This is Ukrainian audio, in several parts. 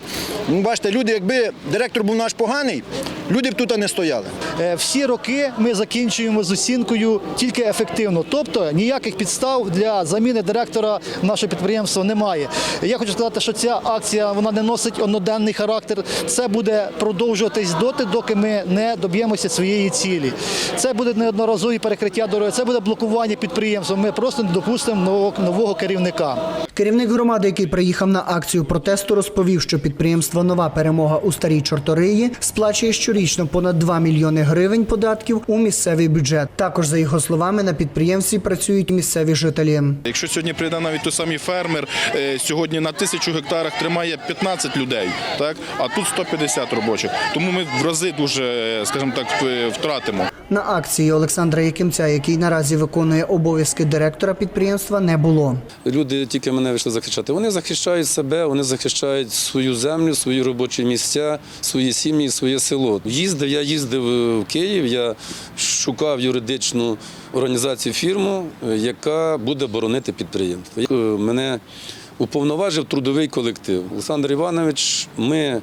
Ну, Бачите, люди, якби директор був наш поганий, люди б тут не стояли. Е, Всі роки ми закінчуємо з оцінкою тільки ефективно. Тобто ніяких підстав для заміни директора нашого підприємства немає. Я хочу сказати, що ця акція вона не носить одноденний характер. Це буде продовжуватись доти, доки ми не доб'ємося своєї цілі. Це буде неодноразові перекриття дороги, це буде блокування підприємства. Ми просто не допустимо нового, нового керівника. Керівник громади, який приїхав на акцію протесту, розповів, що підприємство Нова перемога у старій Чорториї сплачує щорічно понад 2 мільйони гривень податків у місцевий бюджет. Також за його словами на підприємстві працюють місцеві жителі. Якщо сьогодні прийде навіть той самий фермер, е, сьогодні на тисячу гектарах тримає 15 людей, так а тут 150 робочих. Тому ми в рази дуже, е, скажімо так, втратимо. На акції Олександра Якимця, який наразі виконує обов'язки директора підприємства, не було. Люди тільки мене вийшли захищати. Вони захищають себе, вони захищають свою землю, свої робочі місця, свої сім'ї, своє село. Їздив, я їздив в Київ, я шукав юридичну організацію фірму, е, яка буде боронити підприємство. Е, Мене уповноважив трудовий колектив. Олександр Іванович, ми.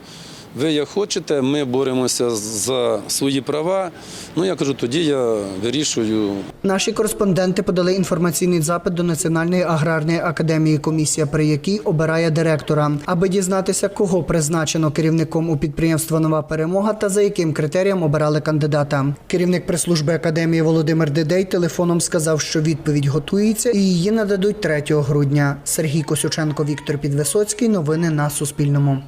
Ви як хочете, ми боремося за свої права. Ну я кажу, тоді я вирішую Наші кореспонденти подали інформаційний запит до Національної аграрної академії, комісія при якій обирає директора, аби дізнатися, кого призначено керівником у підприємства Нова перемога та за яким критеріям обирали кандидата. Керівник прес-служби академії Володимир Дедей телефоном сказав, що відповідь готується і її нададуть 3 грудня. Сергій Косюченко, Віктор Підвисоцький. Новини на Суспільному.